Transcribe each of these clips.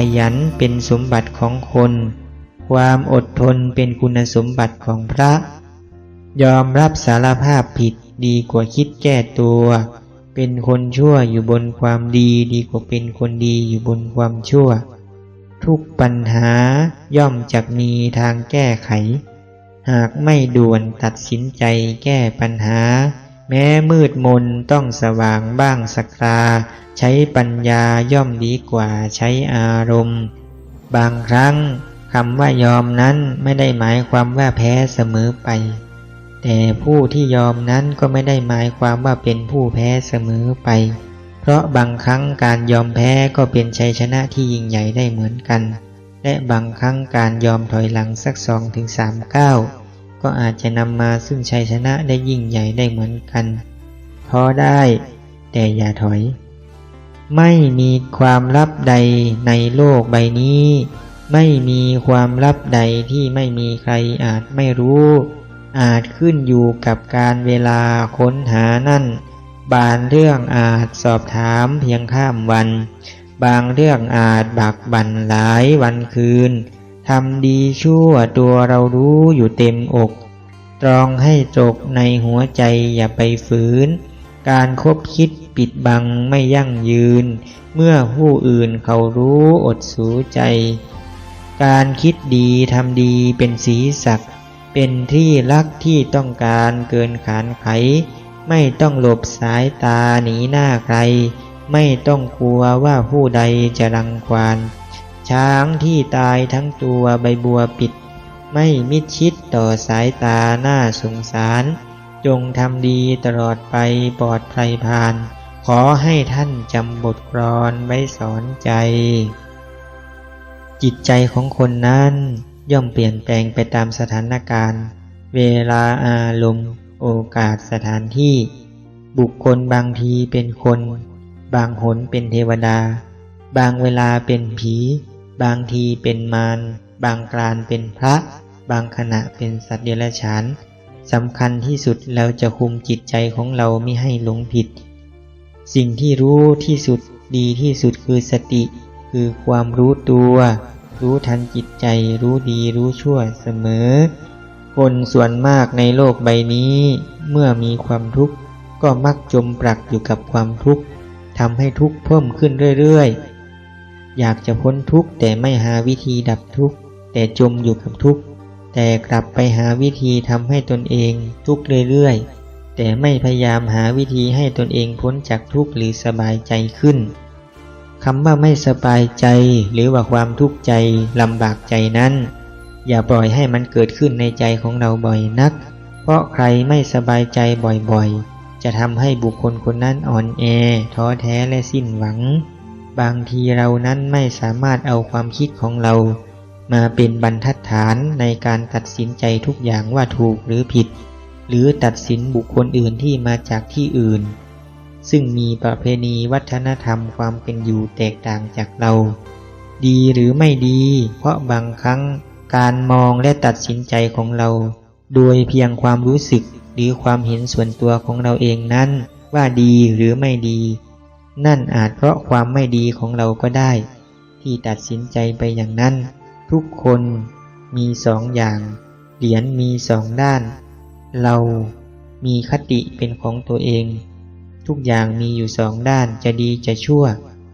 ขยันเป็นสมบัติของคน ความอดทนเป็นคุณสมบัติของพระ ยอมรับสารภาพผิดดีกว่าคิดแก้ตัว เป็นคนชั่วอยู่บนความดีดีกว่าเป็นคนดีอยู่บนความชั่ว ทุกปัญหาย่อมจะมีทางแก้ไข หากไม่ด่วนตัดสินใจแก้ปัญหา แม้มืดมนต้องสว่างบ้างสักครา ใช้ปัญญาย่อมดีกว่าใช้อารมณ์ บางครั้งคำว่ายอมนั้นไม่ได้หมายความว่าแพ้เสมอไป แต่ผู้ที่ยอมนั้นก็ไม่ได้หมายความว่าเป็นผู้แพ้เสมอไป เพราะบางครั้งการยอมแพ้ก็เป็นชัยชนะที่ยิ่งใหญ่ได้เหมือนกัน และบางครั้งการยอมถอยหลังสักสองถึงสามก้าว ก็อาจจะนำมาซึ่งชัยชนะได้ยิ่งใหญ่ได้เหมือนกันท้อได้แต่อย่าถอย ไม่มีความลับใดในโลกใบนี้ ไม่มีความลับใดที่ไม่มีใครอาจไม่รู้ อาจขึ้นอยู่กับการเวลาค้นหานั่น บางเรื่องอาจสอบถามเพียงข้ามวัน บางเรื่องอาจบักบั่นหลายวันคืน ทำดีชั่วตัวเรารู้อยู่เต็มอก ตรองให้จกในหัวใจอย่าไปฝืน การคบคิดปิดบังไม่ยั่งยืน เมื่อผู้อื่นเขารู้อดสูใจ การคิดดีทำดีเป็นสีสัก เป็นที่รักที่ต้องการเกินขานไข ไม่ต้องหลบสายตาหนีหน้าใคร ไม่ต้องกลัวว่าผู้ใดจะรังควาน ช้างที่ตายทั้งตัวใบบัวปิด ไม่มิดชิดต่อสายตาหน้าสงสาร จงทำดีตลอดไปปลอดภัยผ่าน ขอให้ท่านจำบทกรอนไว้สอนใจ จิตใจของคนนั้นย่อมเปลี่ยนแปลงไปตามสถานการณ์ เวลาอารมณ์โอกาสสถานที่ บุคคลบางทีเป็นคน บางหนเป็นเทวดา บางเวลาเป็นผี บางทีเป็นมาร บางกลานเป็นพระ บางขณะเป็นสัตว์เดรัจฉานสำคัญที่สุดเราจะคุมจิตใจของเราไม่ให้หลงผิด สิ่งที่รู้ที่สุดดีที่สุดคือสติ คือความรู้ตัว รู้ทันจิตใจ รู้ดีรู้ชั่วเสมอ คนส่วนมากในโลกใบนี้ เมื่อมีความทุกข์ก็มักจมปลักอยู่กับความทุกข์ทำให้ทุกข์เพิ่มขึ้นเรื่อยๆ อยากจะพ้นทุกข์แต่ไม่หาวิธีดับทุกข์แต่จมอยู่กับทุกข์แต่กลับไปหาวิธีทำให้ตนเองทุกข์เรื่อยๆ แต่ไม่พยายามหาวิธีให้ตนเองพ้นจากทุกข์หรือสบายใจขึ้นคำว่าไม่สบายใจหรือว่าความทุกข์ใจลำบากใจนั้น อย่าปล่อยให้มันเกิดขึ้นในใจของเราบ่อยนัก เพราะใครไม่สบายใจบ่อยๆ จะทำให้บุคคลคนนั้นอ่อนแอท้อแท้และสิ้นหวัง บางทีเรานั้นไม่สามารถเอาความคิดของเรา มาเป็นบรรทัดฐานในการตัดสินใจทุกอย่างว่าถูกหรือผิด หรือตัดสินบุคคลอื่นที่มาจากที่อื่น ซึ่งมีประเพณีวัฒนธรรมความเป็นอยู่แตกต่างจากเรา ดีหรือไม่ดี เพราะบางครั้งการมองและตัดสินใจของเรา โดยเพียงความรู้สึกหรือความเห็นส่วนตัวของเราเองนั้น ว่าดีหรือไม่ดี นั่นอาจเพราะความไม่ดีของเราก็ได้ ที่ตัดสินใจไปอย่างนั้น ทุกคนมีสองอย่าง เหรียญมีสองด้าน เรามีคติเป็นของตัวเอง ทุกอย่างมีอยู่สองด้านจะดีจะชั่ว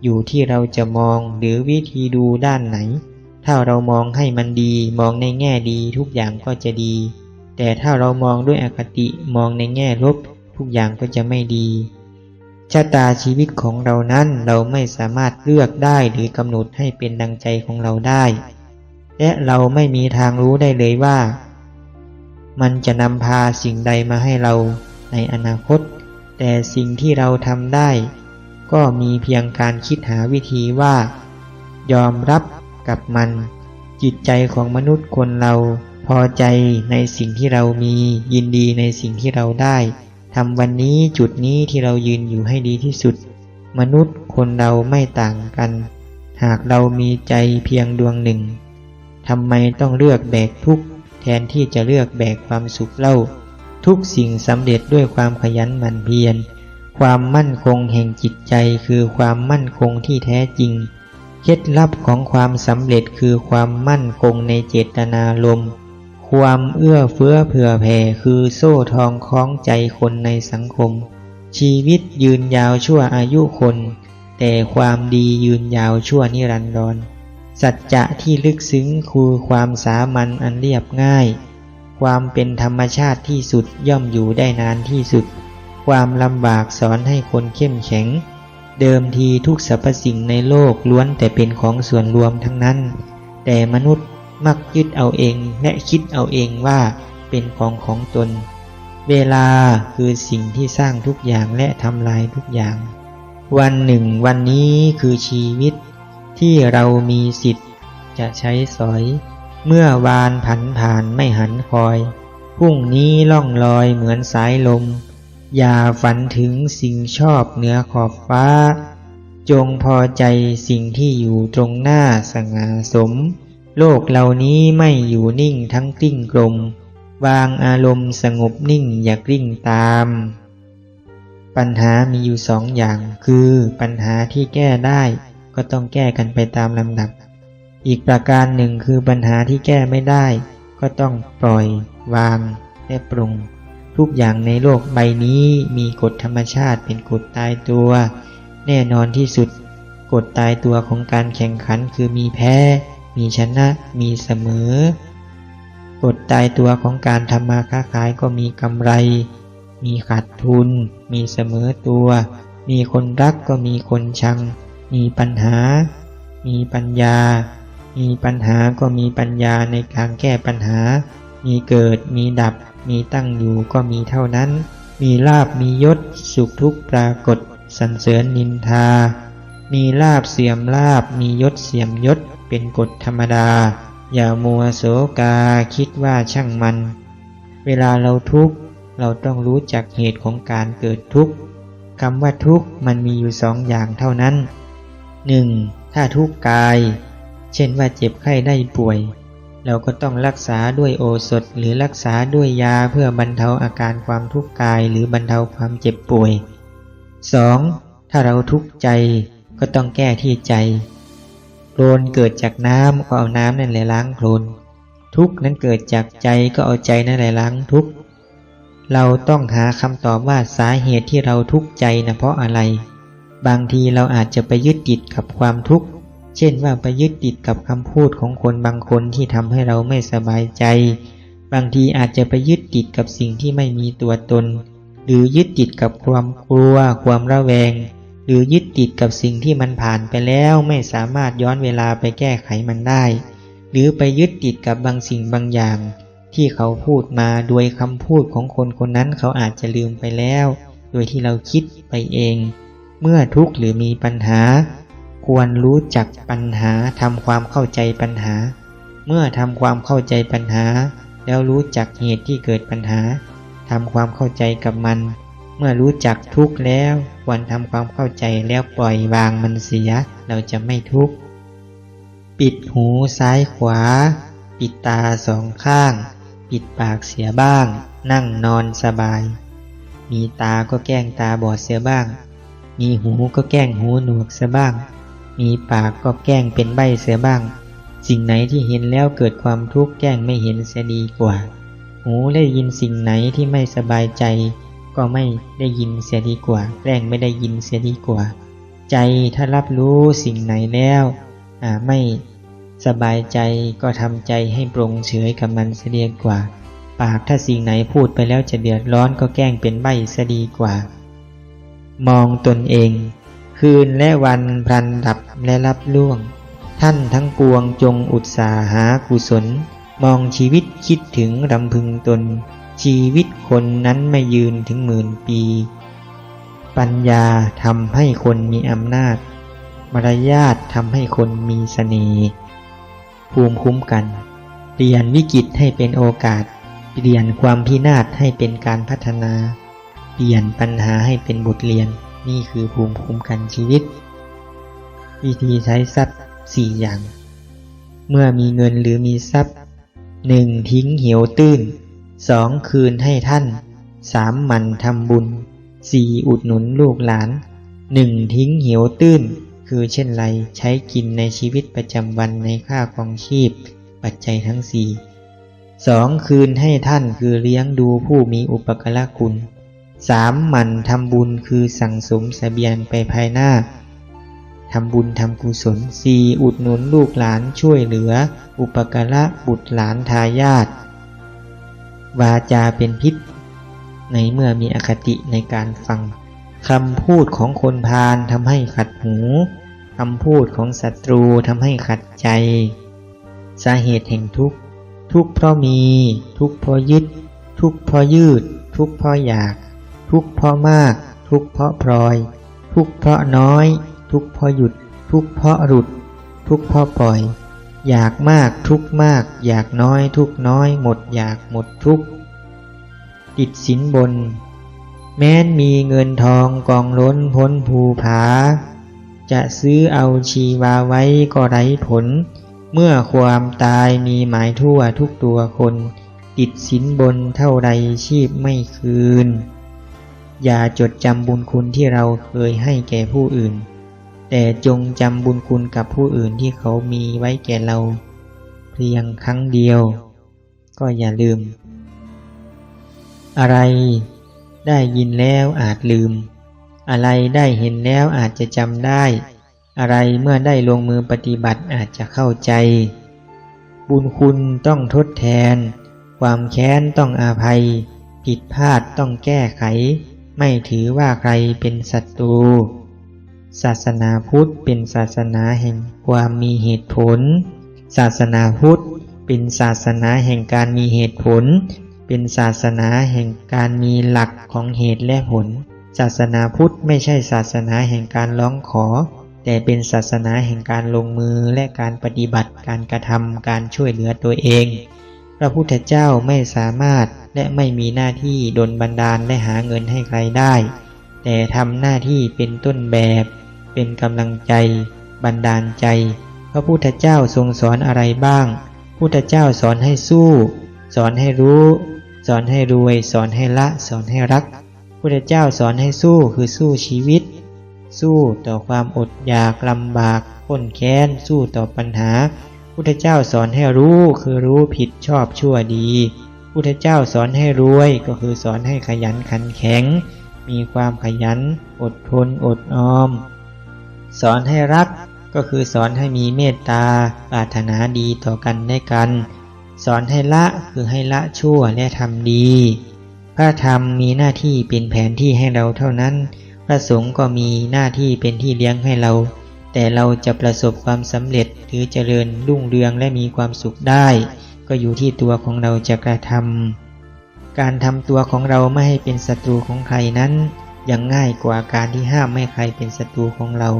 อยู่ที่เราจะมองหรือวิธีดูด้านไหน ถ้าเรามองให้มันดีมองในแง่ดีทุกอย่างก็จะดี แต่ถ้าเรามองด้วยอคติมองในแง่ลบ ทุกอย่างก็จะไม่ดี ชะตาชีวิตของเรานั้นเราไม่สามารถเลือกได้หรือกำหนดให้เป็นดังใจของเราได้ และเราไม่มีทางรู้ได้เลยว่า มันจะนำพาสิ่งใดมาให้เราในอนาคต แต่สิ่งที่เราทำได้ ก็มีเพียงการคิดหาวิธีว่า ยอมรับกับมัน จิตใจของมนุษย์คนเราพอใจในสิ่งที่เรามียินดีในสิ่งที่เราได้ ทำวันนี้จุดนี้ที่เรายืนอยู่ให้ดีที่สุด มนุษย์คนเราไม่ต่างกัน หากเรามีใจเพียงดวงหนึ่งทำไมต้องเลือกแบกทุกข์แทนที่จะเลือกแบกความสุขเล่า ทุกสิ่งสำเร็จด้วยความขยันหมั่นเพียร ความมั่นคงแห่งจิตใจคือความมั่นคงที่แท้จริง เคล็ดลับของความสำเร็จคือความมั่นคงในเจตนารมณ์ ความเอื้อเฟื้อเผื่อแผ่คือโซ่ทองคล้องใจคนในสังคม ชีวิตยืนยาวชั่วอายุคน แต่ความดียืนยาวชั่วนิรันดร สัจจะที่ลึกซึ้งคือความสามัญอันเรียบง่าย ความเป็นธรรมชาติที่สุดย่อมอยู่ได้นานที่สุด ความลำบากสอนให้คนเข้มแข็ง เดิมทีทุกสรรพสิ่งในโลกล้วนแต่เป็นของส่วนรวมทั้งนั้น แต่มนุษย์ มักยึดเอาเองและคิดเอาเองว่าเป็นของของตน เวลาคือสิ่งที่สร้างทุกอย่างและทำลายทุกอย่าง วันหนึ่งวันนี้คือชีวิต ที่เรามีสิทธิ์จะใช้สอย เมื่อวานผันผ่านไม่หันคอยพรุ่งนี้ล่องลอยเหมือนสายลม อย่าฝันถึงสิ่งชอบเหนือขอบฟ้า จงพอใจสิ่งที่อยู่ตรงหน้าสง่าสม โลกเหล่านี้ไม่อยู่นิ่งทั้งกลิ้งกลม วางอารมณ์สงบนิ่งอย่ากลิ้งตาม ปัญหามีอยู่สองอย่าง คือปัญหาที่แก้ได้ก็ต้องแก้กันไปตามลำดับ อีกประการหนึ่งคือปัญหาที่แก้ไม่ได้ ก็ต้องปล่อยวางและปรุง ทุกอย่างในโลกใบนี้มีกฎธรรมชาติเป็นกฎตายตัว แน่นอนที่สุด กฎตายตัวของการแข่งขันคือมีแพ้ มีชนะมีเสมอกฎตายตัวของการทำมาค้าขายก็มีกำไร มีขาดทุน มีเสมอตัว มีคนรักก็มีคนชัง มีปัญหา มีปัญญา มีปัญหาก็มีปัญญาในการแก้ปัญหา มีเกิดมีดับ มีตั้งอยู่ก็มีเท่านั้น มีลาบมียศสุขทุกปรากฏสรรเสริญนินทา มีลาบเสียมลาบมียศเสียมยศ เป็นกฎธรรมดา อย่ามัวโสกาคิดว่าช่างมัน เวลาเราทุกข์เราต้องรู้จักเหตุของการเกิดทุกข์คำว่าทุกข์มันมีอยู่สองอย่างเท่านั้น 1. ถ้าทุกข์กาย เช่นว่าเจ็บไข้ได้ป่วย เราก็ต้องรักษาด้วยโอสถหรือรักษาด้วยยาเพื่อบรรเทาอาการความทุกข์กายหรือบรรเทาความเจ็บป่วย 2. ถ้าเราทุกข์ใจก็ต้องแก้ที่ใจ โคลนเกิดจากน้ำก็เอาน้ำนั่นแหละล้างโคลนทุกนั้นเกิดจากใจก็เอาใจนั่นแหละล้างทุกเราต้องหาคำตอบว่าสาเหตุที่เราทุกข์ใจนะเพราะอะไร บางทีเราอาจจะไปยึดติดกับความทุกข์ เช่นว่าไปยึดติดกับคำพูดของคนบางคนที่ทำให้เราไม่สบายใจ บางทีอาจจะไปยึดติดกับสิ่งที่ไม่มีตัวตน หรือยึดติดกับความกลัว ความระแวง หรือยึดติดกับสิ่งที่มันผ่านไปแล้วไม่สามารถย้อนเวลาไปแก้ไขมันได้ หรือไปยึดติดกับบางสิ่งบางอย่าง ที่เขาพูดมาโดยคำพูดของคนคนนั้นเขาอาจจะลืมไปแล้ว โดยที่เราคิดไปเอง เมื่อทุกข์หรือมีปัญหา ควรรู้จักปัญหาทำความเข้าใจปัญหา เมื่อทำความเข้าใจปัญหา แล้วรู้จักเหตุที่เกิดปัญหาทำความเข้าใจกับมัน เมื่อรู้จักทุกข์แล้วควรทำความเข้าใจแล้วปล่อยวางมันเสีย เราจะไม่ทุกข์ ปิดหูซ้ายขวา ปิดตาสองข้าง ปิดปากเสียบ้าง นั่งนอนสบาย มีตาก็แกล้งตาบอดเสียบ้าง มีหูก็แกล้งหูหนวกเสียบ้าง มีปากก็แกล้งเป็นใบเสียบ้าง สิ่งไหนที่เห็นแล้วเกิดความทุกข์แกล้งไม่เห็นเสียดีกว่า หูได้ยินสิ่งไหนที่ไม่สบายใจ ก็ไม่ได้ยินเสียดีกว่าแกล้งไม่ได้ยินเสียดีกว่า ใจถ้ารับรู้สิ่งไหนแล้วไม่สบายใจก็ทำใจให้ปรงเฉยกับมันเสียดีกว่า ปากถ้าสิ่งไหนพูดไปแล้วจะเดือดร้อนก็แกล้งเป็นใบเสียดีกว่า มองตนเอง คืนและวันพลันดับและรับล่วง ท่านทั้งปวงจงอุตสาหากุศล มองชีวิตคิดถึงรำพึงตน ชีวิตคนนั้นไม่ยืนถึงหมื่นปี ปัญญาทำให้คนมีอำนาจ มารยาททำให้คนมีเสน่ห์ภูมิคุ้มกัน เปลี่ยนวิกฤตให้เป็นโอกาส เปลี่ยนความพินาศให้เป็นการพัฒนา เปลี่ยนปัญหาให้เป็นบทเรียน นี่คือภูมิคุ้มกันชีวิต วิธีใช้ทรัพย์สี่อย่าง เมื่อมีเงินหรือมีทรัพย์หนึ่งทิ้งเหี่ยวตื้น สองคืนให้ท่านสามมันทำบุญสี่อุดหนุนลูกหลานหนึ่งทิ้งเหี่ยวตื้น คือเช่นไรใช้กินในชีวิตประจำวันในค่าของชีพ ปัจจัยทั้งสี่สองคืนให้ท่านคือเลี้ยงดูผู้มีอุปการะคุณสามหมั่นทำบุญคือสั่งสมเสบียงไปภายหน้าทำบุญทำกุศลสี่อุดหนุนลูกหลานช่วยเหลือ อุปการะบุตรหลานทายาท วาจาเป็นพิษ ในเมื่อมีอคติในการฟังคำพูดของคนพาลทำให้ขัดหูคำพูดของศัตรูทำให้ขัดใจ สาเหตุแห่งทุกข์ ทุกข์เพราะมี ทุกข์เพราะยึด ทุกข์เพราะยืด ทุกข์เพราะอยาก ทุกข์เพราะมาก ทุกข์เพราะพลอย ทุกข์เพราะน้อย ทุกข์เพราะหยุด ทุกข์เพราะหลุด ทุกข์เพราะปล่อย อยากมากทุกมาก อยากน้อยทุกน้อย หมดอยากหมดทุกติดสินบน แม้นมีเงินทองกองล้นพ้นภูผา จะซื้อเอาชีวาไว้ก็ไร้ผล เมื่อความตายมีหมายทั่วทุกตัวคน ติดสินบนเท่าใดชีพไม่คืน อย่าจดจำบุญคุณที่เราเคยให้แก่ผู้อื่น แต่จงจำบุญคุณกับผู้อื่นที่เขามีไว้แก่เรา เพียงครั้งเดียว ก็อย่าลืม อะไรได้ยินแล้วอาจลืม อะไรได้เห็นแล้วอาจจะจำได้ อะไรเมื่อได้ลงมือปฏิบัติอาจจะเข้าใจ บุญคุณต้องทดแทน ความแค้นต้องอาภัย ผิดพลาดต้องแก้ไข ไม่ถือว่าใครเป็นศัตรู ศาสนาพุทธเป็นศาสนาแห่งความมีเหตุผล ศาสนาพุทธเป็นศาสนาแห่งการมีเหตุผล เป็นศาสนาแห่งการมีหลักของเหตุและผล ศาสนาพุทธไม่ใช่ศาสนาแห่งการร้องขอ แต่เป็นศาสนาแห่งการลงมือและการปฏิบัติการกระทำการช่วยเหลือตัวเอง พระพุทธเจ้าไม่สามารถและไม่มีหน้าที่ดลบันดาลและหาเงินให้ใครได้ แต่ทำหน้าที่เป็นต้นแบบ เป็นกำลังใจ บันดาลใจ พระพุทธเจ้าทรงสอนอะไรบ้าง พุทธเจ้าสอนให้สู้ สอนให้รู้ สอนให้รวย สอนให้ละ สอนให้รัก พุทธเจ้าสอนให้สู้คือสู้ชีวิต สู้ต่อความอดอยากลำบากข้นแค้น สู้ต่อปัญหา พุทธเจ้าสอนให้รู้คือรู้ผิดชอบชั่วดี พุทธเจ้าสอนให้รวยก็คือสอนให้ขยันขันแข็ง มีความขยัน อดทนอดออม สอนให้รักก็คือสอนให้มีเมตตาปรารถนาดีต่อกันได้กัน สอนให้ละคือให้ละชั่วและทำดี พระธรรมมีหน้าที่เป็นแผนที่ให้เราเท่านั้น พระสงฆ์ก็มีหน้าที่เป็นที่เลี้ยงให้เรา แต่เราจะประสบความสำเร็จหรือเจริญรุ่งเรืองและมีความสุขได้ ก็อยู่ที่ตัวของเราจะกระทำการทำตัวของเราไม่ให้เป็นศัตรูของใครนั้นยังง่ายกว่าการที่ห้ามไม่ใครเป็นศัตรูของเรา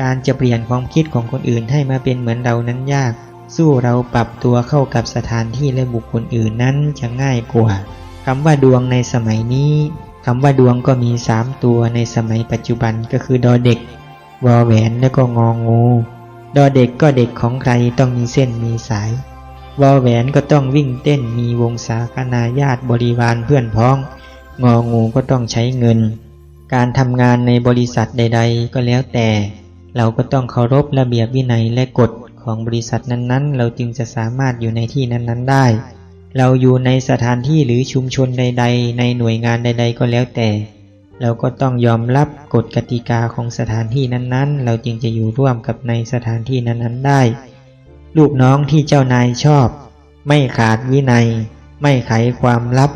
การจะเปลี่ยนความคิดของคนอื่นให้มาเป็นเหมือนเรานั้นยาก สู้เราปรับตัวเข้ากับสถานที่และบุคคลอื่นนั้นจะง่ายกว่าคำว่าดวงในสมัยนี้คำว่าดวงก็มีสามตัวในสมัยปัจจุบันก็คือดอเด็กวอแหวนและก็งองู ดอเด็กก็เด็กของใครต้องมีเส้นมีสายวอแหวนก็ต้องวิ่งเต้นมีวงศาคณาญาติบริวารเพื่อนพ้อง งองูก็ต้องใช้เงิน การทำงานในบริษัทใด ๆ ก็แล้วแต่ เราก็ต้องเคารพระเบียบวินัยและกฎของบริษัทนั้นๆ เราจึงจะสามารถอยู่ในที่นั้นๆได้ เราอยู่ในสถานที่หรือชุมชนใด ๆ ในหน่วยงานใด ๆ ก็แล้วแต่ เราก็ต้องยอมรับกฎกติกาของสถานที่นั้นๆ เราจึงจะอยู่ร่วมกับในสถานที่นั้นๆได้ ลูกน้องที่เจ้านายชอบ ไม่ขาดวินัย ไม่ไขความลับ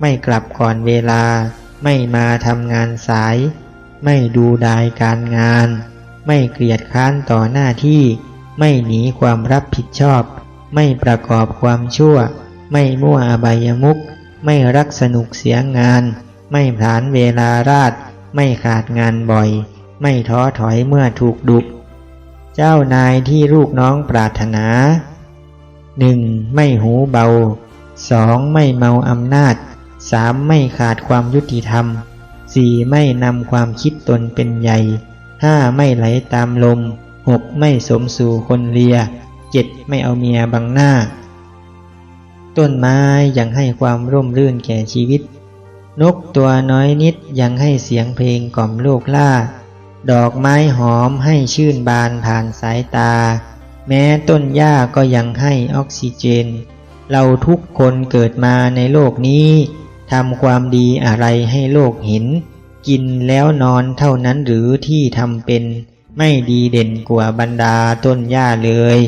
ไม่กลับก่อนเวลา ไม่มาทำงานสาย ไม่ดูดายการงาน ไม่เกลียดค้านต่อหน้าที่ ไม่หนีความรับผิดชอบ ไม่ประกอบความชั่ว ไม่มั่วอบายมุขไม่รักสนุกเสียงาน ไม่ผานเวลาราดไม่ขาดงานบ่อย ไม่ท้อถอยเมื่อถูกดุ เจ้านายที่ลูกน้องปรารถนาหนึ่งไม่หูเบาสองไม่เมาอำนาจสามไม่ขาดความยุติธรรมสี่ไม่นำความคิดตนเป็นใหญ่ ห้าไม่ไหลตามลมหกไม่สมสู่คนเลียเจ็ดไม่เอาเมียบังหน้า ต้นไม้ยังให้ความร่มรื่นแก่ชีวิต นกตัวน้อยนิดยังให้เสียงเพลงกล่อมโลกล่า ดอกไม้หอมให้ชื่นบานผ่านสายตา แม้ต้นหญ้าก็ยังให้ออกซิเจน เราทุกคนเกิดมาในโลกนี้ทำความดีอะไรให้โลกเห็น กินแล้วนอนเท่านั้นหรือที่ทำเป็น ไม่ดีเด่นกว่าบรรดาต้นหญ้าเลย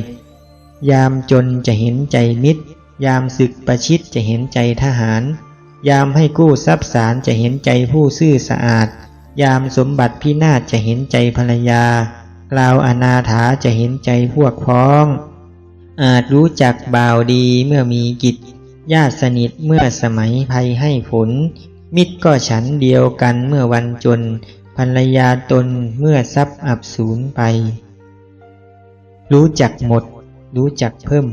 ยามจนจะเห็นใจมิตร ยามศึกประชิดจะเห็นใจทหาร ยามให้กู้ทรัพย์สารจะเห็นใจผู้ซื่อสะอาด ยามสมบัติพินาศจะเห็นใจภรรยากล่าวอนาถาจะเห็นใจพวกพ้อง อาจรู้จักบ่าวดีเมื่อมีกิจญาติสนิทเมื่อสมัยภัยให้ผล มิตรก็ฉันเดียวกันเมื่อวันจนภรรยาตนเมื่อทรัพย์อับสูญไป รู้จักหมด รู้จักเพิ่ม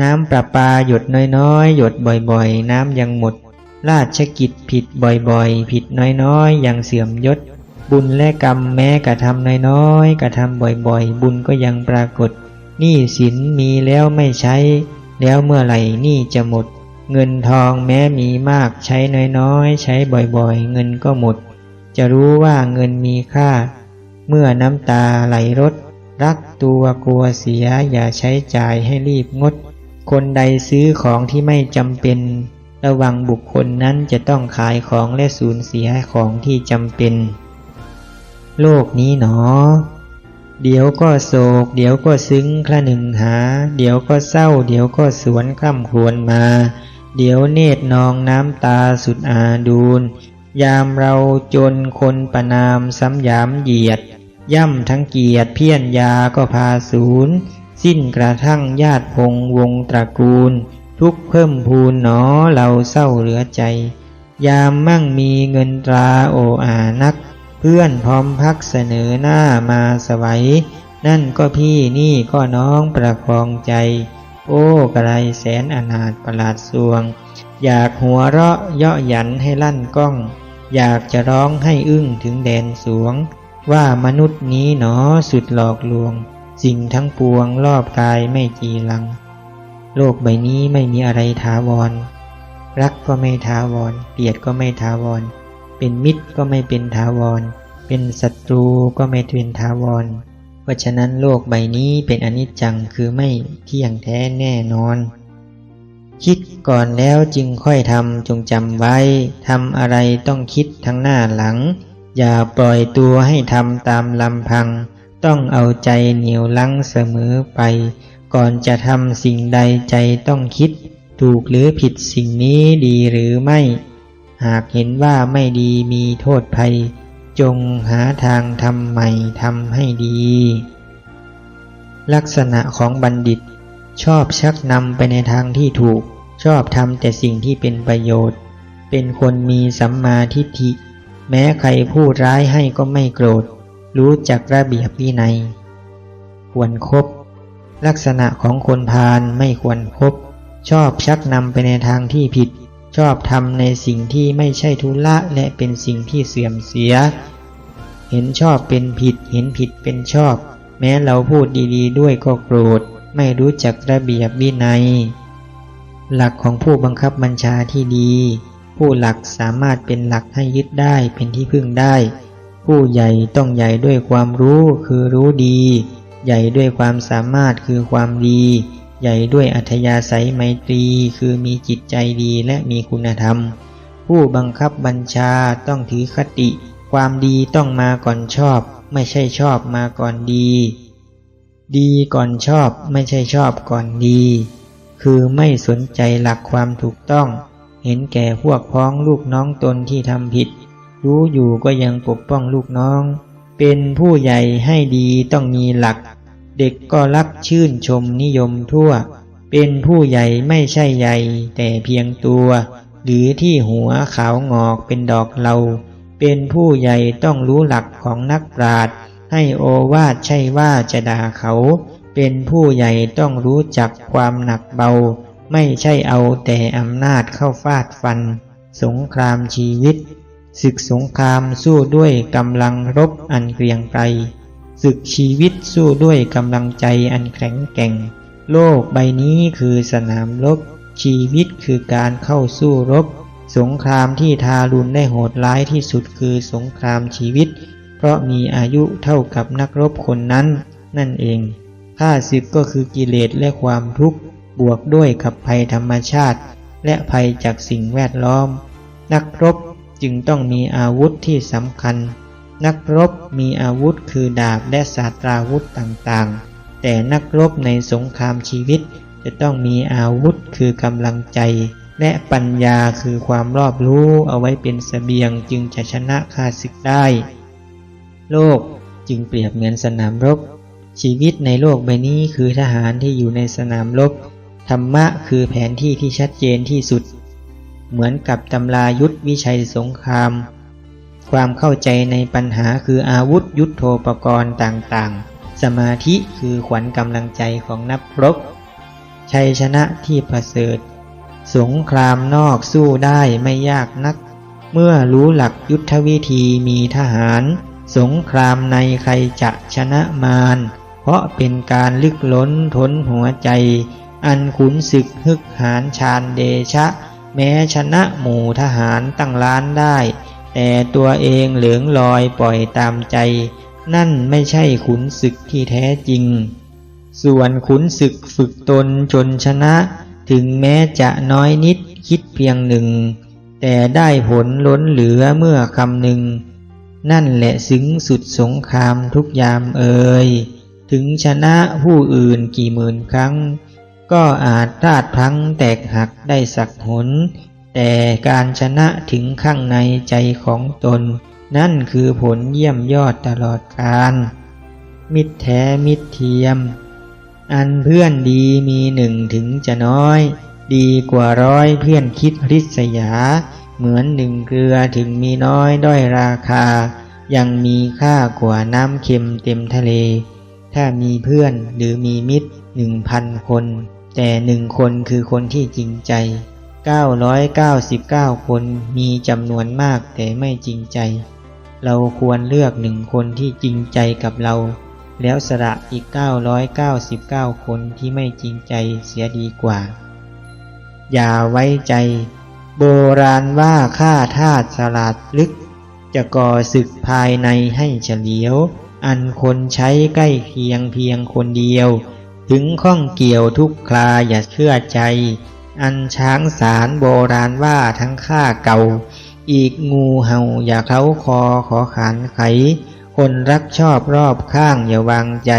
น้ำประปาหยดน้อยๆ หยดบ่อยๆ น้ำยังหมด ราชกิจผิดบ่อยๆ ผิดน้อยๆ ยังเสื่อมยศ บุญและกรรมแม้กระทำน้อยๆ กระทำบ่อยๆ บุญก็ยังปรากฏหนี้สินมีแล้วไม่ใช้ แล้วเมื่อไหร่หนี้จะหมด เงินทองแม้มีมากใช้น้อยๆ ใช้บ่อยๆ เงินก็หมด จะรู้ว่าเงินมีค่า เมื่อน้ำตาไหลรดรักตัวกลัวเสียอย่าใช้จ่ายให้รีบงด คนใดซื้อของที่ไม่จำเป็น ระวังบุคคลนั้นจะต้องขายของและสูญเสียของที่จำเป็น โลกนี้หนอ เดี๋ยวก็โศก เดี๋ยวก็ซึ้งคละหนึ่งหา เดี๋ยวก็เศร้า เดี๋ยวก็สวนคล่ำครวญมา เดี๋ยวเนตรนองน้ำตาสุดอาดูล ยามเราจนคนประนามซ้ำยามเหยียด ย่ำทั้งเกียรติเพี้ยนยาก็พาศูนย์สิ้นกระทั่งญาติพงวงตระกูล ทุกเพิ่มพูนหนอเราเศร้าเหลือใจ ยามมั่งมีเงินตราโออานัก เพื่อนพร้อมพักเสนอหน้ามาสวัย นั่นก็พี่นี่ก็น้องประคองใจ โอ้กระไรแสนอนาถประหลาดสวง อยากหัวเราะเยาะหยันให้ลั่นกล้อง อยากจะร้องให้อึ้งถึงแดนสวง ว่ามนุษย์นี้หนอสุดหลอกลวง สิ่งทั้งปวงรอบกายไม่จีรัง โลกใบนี้ไม่มีอะไรถาวร รักก็ไม่ถาวรเกลียดก็ไม่ถาวร เป็นมิตรก็ไม่เป็นถาวร เป็นศัตรูก็ไม่เป็นถาวร เพราะฉะนั้นโลกใบนี้เป็นอนิจจังคือไม่เที่ยงแท้แน่นอน คิดก่อนแล้วจึงค่อยทำจงจำไว้ทำอะไรต้องคิดทั้งหน้าหลัง อย่าปล่อยตัวให้ทำตามลำพัง ต้องเอาใจเหนียวลังเสมอไป ก่อนจะทำสิ่งใดใจต้องคิด ถูกหรือผิดสิ่งนี้ดีหรือไม่ หากเห็นว่าไม่ดีมีโทษภัย จงหาทางทำใหม่ทำให้ดี ลักษณะของบัณฑิต ชอบชักนำไปในทางที่ถูก ชอบทำแต่สิ่งที่เป็นประโยชน์ เป็นคนมีสัมมาทิฏฐิ แม้ใครพูดร้ายให้ก็ไม่โกรธ รู้จักระเบียบวินัย ควรครบลักษณะของคนพาลไม่ควรครบชอบชักนำไปในทางที่ผิด ชอบทำในสิ่งที่ไม่ใช่ทุละและเป็นสิ่งที่เสื่อมเสีย เห็นชอบเป็นผิด เห็นผิดเป็นชอบ แม้เราพูดดีๆ ด้วยก็โกรธ ไม่รู้จักระเบียบวินัย หลักของผู้บังคับบัญชาที่ดี ผู้หลักสามารถเป็นหลักให้ยึดได้เป็นที่พึ่งได้ ผู้ใหญ่ต้องใหญ่ด้วยความรู้คือรู้ดี ใหญ่ด้วยความสามารถคือความดี ใหญ่ด้วยอัธยาศัยไมตรีคือมีจิตใจดีและมีคุณธรรม ผู้บังคับบัญชาต้องถือคติ ความดีต้องมาก่อนชอบ ไม่ใช่ชอบมาก่อนดี ดีก่อนชอบไม่ใช่ชอบก่อนดี คือไม่สนใจหลักความถูกต้อง เห็นแก่พวกพ้องลูกน้องตนที่ทำผิด รู้อยู่ก็ยังปกป้องลูกน้อง เป็นผู้ใหญ่ให้ดีต้องมีหลัก เด็กก็รักชื่นชมนิยมทั่ว เป็นผู้ใหญ่ไม่ใช่ใหญ่แต่เพียงตัว หรือที่หัวขาวงอกเป็นดอกเรา เป็นผู้ใหญ่ต้องรู้หลักของนักปราชญ์ให้โอวาทใช่ว่าจะด่าเขา เป็นผู้ใหญ่ต้องรู้จักความหนักเบา ไม่ใช่เอาแต่อำนาจเข้าฟาดฟัน สงครามชีวิต ศึกสงครามสู้ด้วยกำลังรบอันเกรียงไกร ศึกชีวิตสู้ด้วยกำลังใจอันแข็งแกร่ง โลกใบนี้คือสนามรบ ชีวิตคือการเข้าสู้รบ สงครามที่ทารุณได้โหดร้ายที่สุดคือสงครามชีวิต เพราะมีอายุเท่ากับนักรบคนนั้น นั่นเองข้าศึกก็คือกิเลสและความทุกข์ บวกด้วยกับภัยธรรมชาติ และภัยจากสิ่งแวดล้อม นักรบจึงต้องมีอาวุธที่สำคัญ นักรบมีอาวุธคือดาบและศาสตราวุธต่างๆ แต่นักรบในสงครามชีวิต จะต้องมีอาวุธคือกำลังใจ และปัญญาคือความรอบรู้เอาไว้เป็นเสบียงจึงจะชนะข้าศึกได้ โลกจึงเปรียบเหมือนสนามรบ ชีวิตในโลกใบนี้คือทหารที่อยู่ในสนามรบ ธรรมะคือแผนที่ที่ชัดเจนที่สุด เหมือนกับตำรายุทธวิชัยสงคราม ความเข้าใจในปัญหาคืออาวุธยุทโธปกรณ์ต่างๆ สมาธิคือขวัญกำลังใจของนักรบ ชัยชนะที่ประเสริฐ สงครามนอกสู้ได้ไม่ยากนัก เมื่อรู้หลักยุทธวิธีมีทหาร สงครามในใครจะชนะมารเพราะเป็นการลึกล้นทนหัวใจ อันขุนศึกฮึกหานชาญเดชะ แม้ชนะหมู่ทหารตั้งล้านได้ แต่ตัวเองเหลืองลอยปล่อยตามใจ นั่นไม่ใช่ขุนศึกที่แท้จริง ส่วนขุนศึกฝึกตนจนชนะ ถึงแม้จะน้อยนิดคิดเพียงหนึ่ง แต่ได้ผลล้นเหลือเมื่อคำหนึ่ง นั่นแหละซึ้งสุดสงครามทุกยามเอ่ยถึงชนะผู้อื่นกี่หมื่นครั้ง ก็อาจพลาดพลั้งแตกหักได้สักหน แต่การชนะถึงข้างในใจของตน นั่นคือผลเยี่ยมยอดตลอดกาลมิตรแท้มิตรเทียม อันเพื่อนดีมีหนึ่งถึงจะน้อย ดีกว่าร้อยเพื่อนคิดริษยา เหมือนหนึ่งเกลือถึงมีน้อยด้อยราคา ยังมีค่ากว่าน้ำเค็มเต็มทะเล ถ้ามีเพื่อนหรือมีมิตรหนึ่งพันคน แต่หนึ่งคนคือคนที่จริงใจ 999 คนมีจำนวนมากแต่ไม่จริงใจ เราควรเลือกหนึ่งคนที่จริงใจกับเรา แล้วสละอีก 999 คนที่ไม่จริงใจเสียดีกว่า อย่าไว้ใจ โบราณว่าข้าทาสสลาดลึก จะก่อศึกภายในให้เฉลียว อันคนใช้ใกล้เคียงเพียงคนเดียว ถึงข้องเกี่ยวทุกคลาอย่าเชื่อใจ อันช้างสารโบราณว่าทั้งข้าเก่า อีกงูเห่าอย่าเขาคอขอขานไข คนรักชอบรอบข้างอย่าวางใจ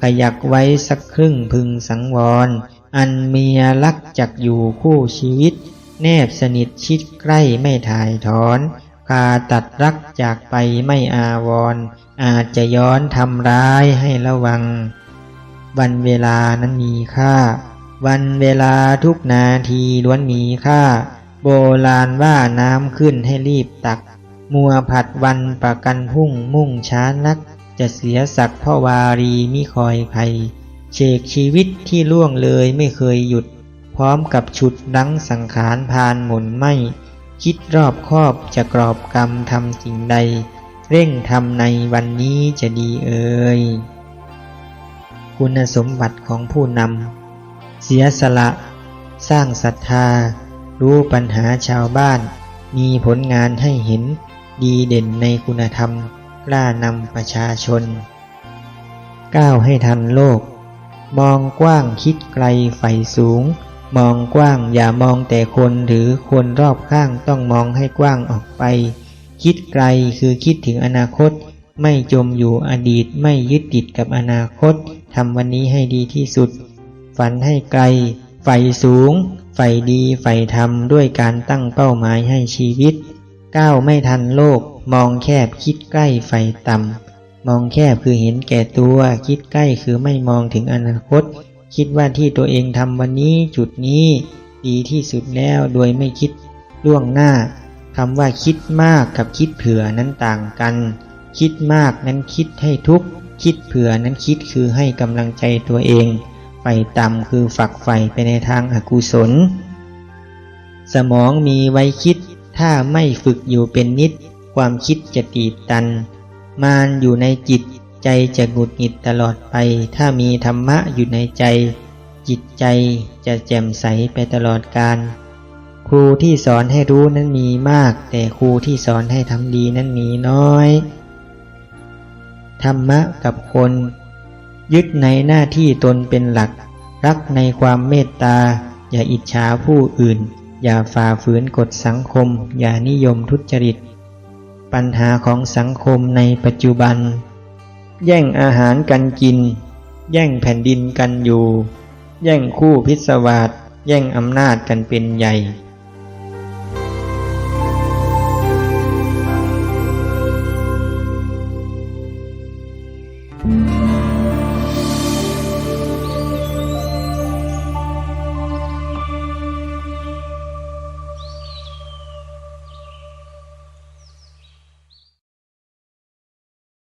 ขยักไว้สักครึ่งพึงสังวร อันเมียรักจักอยู่คู่ชีวิต แนบสนิทชิดใกล้ไม่ถ่ายถอนคาตัดรักจากไปไม่อาวรอาจจะย้อนทำร้ายให้ระวัง วันเวลานั้นมีค่า วันเวลาทุกนาทีล้วนมีค่า โบราณว่าน้ำขึ้นให้รีบตัก มัวผัดวันประกันพุ่งมุ่งช้านัก จะเสียศักดิ์พ่อวารีมิคอยภัยเชกชีวิตที่ล่วงเลยไม่เคยหยุด พร้อมกับฉุดดังสังขารพานหมุนไม่ คิดรอบคอบจะกรอบกรรมทำสิ่งใด เร่งทำในวันนี้จะดีเอ่ยคุณสมบัติของผู้นำ เสียสละ สร้างศรัทธา รู้ปัญหาชาวบ้าน มีผลงานให้เห็นดีเด่นในคุณธรรม กล้านำประชาชน ก้าวให้ทันโลก มองกว้างคิดไกลใฝ่สูง มองกว้างอย่ามองแต่คนหรือคนรอบข้างต้องมองให้กว้างออกไป คิดไกลคือคิดถึงอนาคต ไม่จมอยู่อดีตไม่ยึดติดกับอนาคตทำวันนี้ให้ดีที่สุด ฝันให้ไกลใฝ่สูงใฝ่ดีใฝ่ธรรมด้วยการตั้งเป้าหมายให้ชีวิต ก้าวไม่ทันโลก มองแคบคิดใกล้ใฝ่ต่ำ มองแคบคือเห็นแก่ตัว คิดใกล้คือไม่มองถึงอนาคต คิดว่าที่ตัวเองทำวันนี้จุดนี้ ดีที่สุดแล้วโดยไม่คิดล่วงหน้าคำว่าคิดมากกับคิดเผื่อนั้นต่างกัน คิดมากนั้นคิดให้ทุกข์ คิดเผื่อนั้นคิดคือให้กำลังใจตัวเอง ไฟต่ำคือฝักใฝ่ไปในทางอกุศล สมองมีไว้คิด ถ้าไม่ฝึกอยู่เป็นนิด ความคิดจะตีดตัน มานอยู่ในจิตใจจะหงุดหงิดตลอดไป ถ้ามีธรรมะอยู่ในใจ จิตใจจะแจ่มใสไปตลอดกาลครูที่สอนให้รู้นั้นมีมาก แต่ครูที่สอนให้ทำดีนั้นมีน้อย ธรรมะกับคน ยึดในหน้าที่ตนเป็นหลัก รักในความเมตตา อย่าอิจฉาผู้อื่น อย่าฝ่าฝืนกฎสังคม อย่านิยมทุจริต ปัญหาของสังคมในปัจจุบัน แย่งอาหารกันกิน แย่งแผ่นดินกันอยู่ แย่งคู่พิศวาสแย่งอำนาจกันเป็นใหญ่